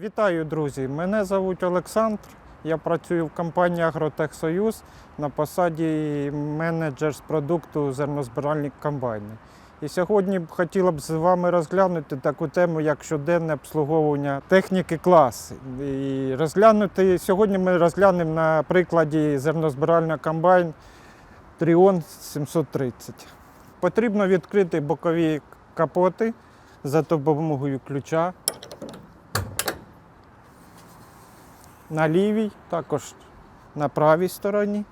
Вітаю, друзі! Мене звуть Олександр. Я працюю в компанії Агротехсоюз на посаді менеджер з продукту зернозбиральних комбайнів. І сьогодні б хотіла б з вами розглянути таку тему, як щоденне обслуговування техніки клас. І розглянути сьогодні ми розглянемо на прикладі зернозбирального комбайн Тріон 730. Потрібно відкрити бокові капоти за допомогою ключа. На лівій, також на правій стороні.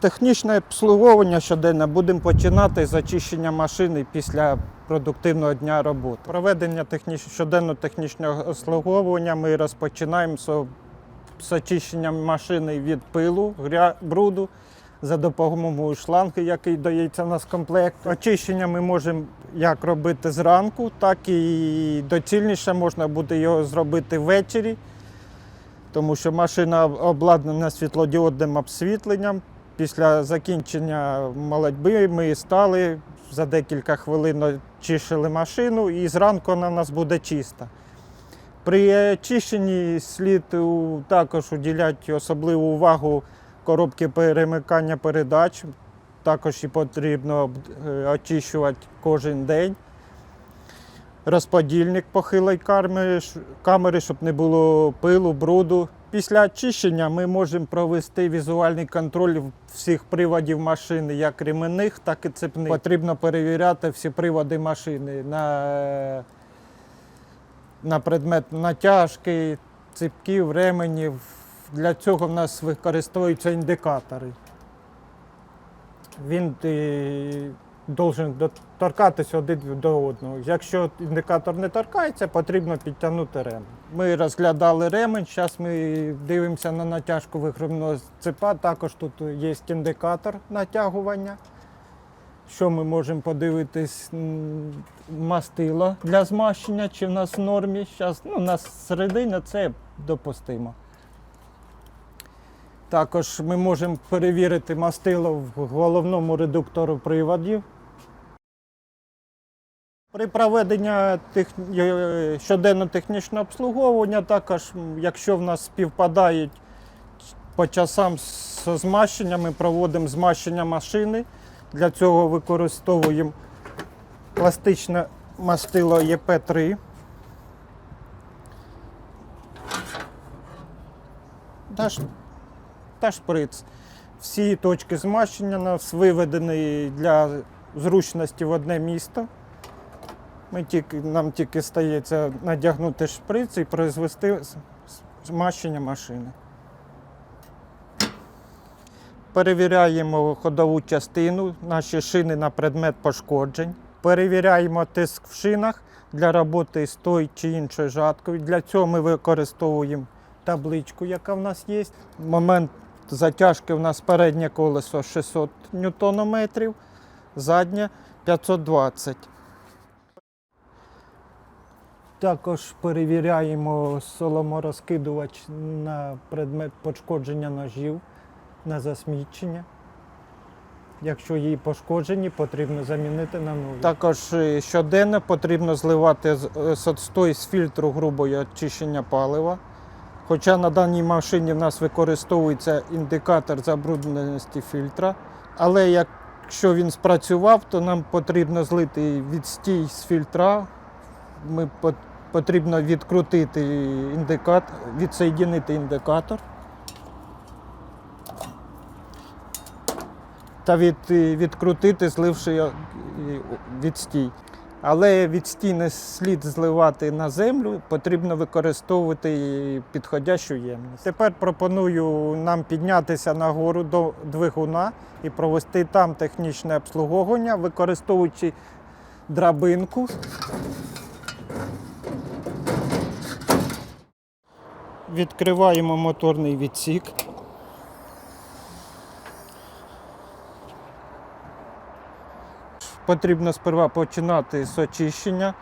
Технічне обслуговування щоденно будемо починати з очищення машини після продуктивного дня роботи. Проведення техніч... щоденного технічного обслуговування ми розпочинаємо з очищення машини від пилу, бруду за допомогою шланги, який дається нас комплект. Очищення ми можемо як робити зранку, так і доцільніше можна буде його зробити ввечері, тому що машина обладнана світлодіодним обсвітленням. Після закінчення молодьби ми стали за декілька хвилин очистили машину і зранку вона у нас буде чиста. При очищенні слід також уділяти особливу увагу коробки перемикання передач. Також і потрібно е, очищувати кожен день. Розподільник похилої камери, щоб не було пилу, бруду. Після очищення ми можемо провести візуальний контроль всіх приводів машини, як ременних, так і цепних. Потрібно перевіряти всі приводи машини на, е, на предмет натяжки, ципків, ременів. Для цього в нас використовуються індикатори. Він е, должен торкатися один до одного. Якщо індикатор не торкається, потрібно підтягнути ремень. Ми розглядали ремень, зараз ми дивимося на натяжку вихромного цепа. Також тут є індикатор натягування. Що ми можемо подивитись? М, Мастило для змащення, чи в нас в нормі. Зараз ну, у нас середина це допустимо. Також ми можемо перевірити мастило в головному редуктору приводів. При проведенні тех... е, щоденно технічного обслуговування, також, якщо в нас співпадають по часам з змащенням, ми проводимо змащення машини. Для цього використовуємо пластичне мастило ЄП3. Та ш- та шприц. Всі точки змащення нас виведені для зручності в одне місто. Ми тільки, нам тільки стається надягнути шприц і произвести змащення машини. Перевіряємо ходову частину, наші шини на предмет пошкоджень. Перевіряємо тиск в шинах для роботи з тої чи іншою жаткою. Для цього ми використовуємо табличку, яка в нас є. Момент затяжки у нас переднє колесо 600 ньютонометрів, заднє 520. Також перевіряємо соломорозкидувач на предмет пошкодження ножів на засмічення. Якщо її пошкоджені, потрібно замінити на нові. Також е, щоденно потрібно зливати з- е, соцстой з фільтру грубої очищення палива. Хоча на даній машині в нас використовується індикатор забрудненості фільтра. Але якщо він спрацював, то нам потрібно злити відстій з фільтра. Ми потрібно відкрутити індикатор, відсоєдинити індикатор. Та від, відкрутити, зливши е, відстій. Але відстій не слід зливати на землю, потрібно використовувати підходящу ємність. Тепер пропоную нам піднятися нагору до двигуна і провести там технічне обслуговування, використовуючи драбинку. Відкриваємо моторний відсік. Потрібно сперва починати з очищення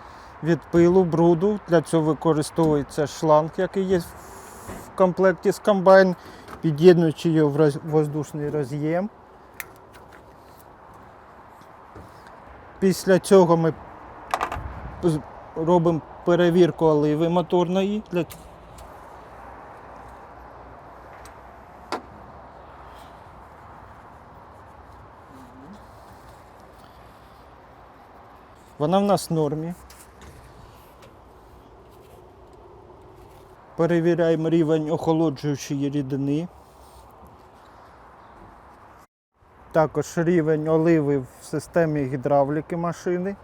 від пилу, бруду. Для цього використовується шланг, який є в комплекті з комбайн, під'єднуючи його в воздушний роз'єм. Після цього ми робимо перевірку оливи моторної. Вона в нас в нормі. Перевіряємо рівень охолоджуючої рідини. Також рівень оливи в системі гідравліки машини.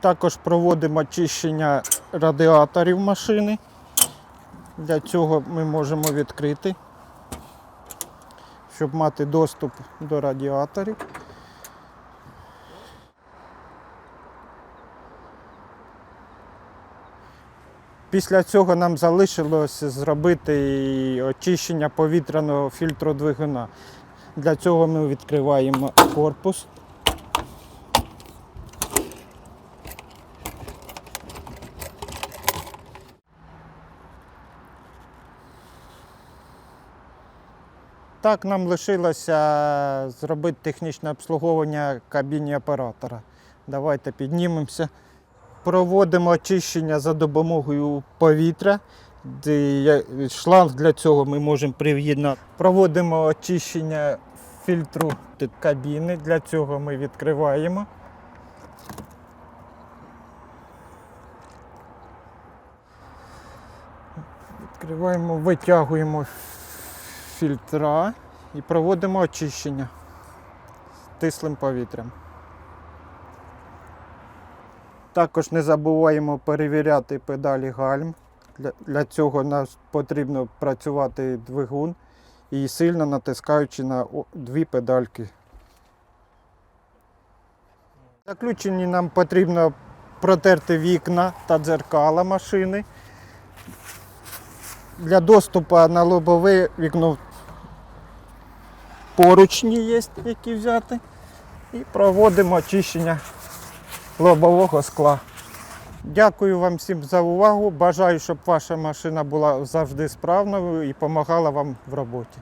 Також проводимо очищення радіаторів машини. Для цього ми можемо відкрити, щоб мати доступ до радіаторів. Після цього нам залишилося зробити очищення повітряного фільтру двигуна. Для цього ми відкриваємо корпус. Так, нам лишилося зробити технічне обслуговування кабіні оператора. Давайте піднімемося. Проводимо очищення за допомогою повітря. Шланг для цього ми можемо прив'єднати. Проводимо очищення фільтру кабіни. Для цього ми відкриваємо. Відкриваємо, витягуємо фільтра і проводимо очищення стислим повітрям. Також не забуваємо перевіряти педалі гальм. Для, цього нас потрібно працювати двигун і сильно натискаючи на дві педальки. В Заключенні нам потрібно протерти вікна та дзеркала машини. Для доступу на лобове вікно поручні є, які взяти. І проводимо очищення лобового скла. Дякую вам всім за увагу. Бажаю, щоб ваша машина була завжди справною і допомагала вам в роботі.